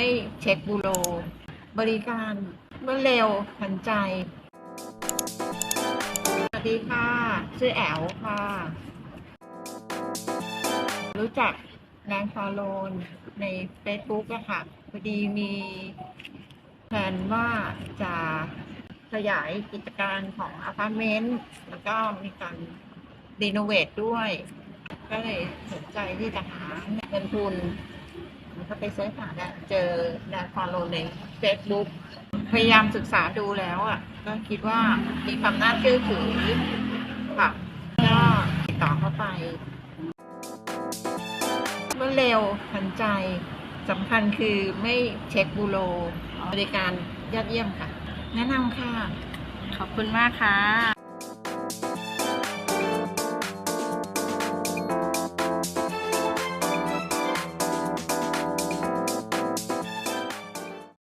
ไม่เช็คบูโร บริการรวดเร็วทันใจ สวัสดีค่ะ ชื่อแอลค่ะ รู้จักนางฟาโลนใน Facebook อะค่ะพอดีมีแผนว่าจะขยายกิจการของอพาร์ตเมนต์แล้วก็มีการรีโนเวทด้วย ก็เลยสนใจที่จะหาเงินทุน ก็ไปเสิร์ชหาได้เจอแดนฟาโลใน Facebook พยายามศึกษาดูแล้วอะ ก็คิดว่ามีความน่าเชื่อถือค่ะก็ติดต่อเข้าไปรวดเร็วทันใจสำคัญคือไม่เช็คบูโรบริการยอดเยี่ยมค่ะ แนะนำค่ะ ขอบคุณมากค่ะ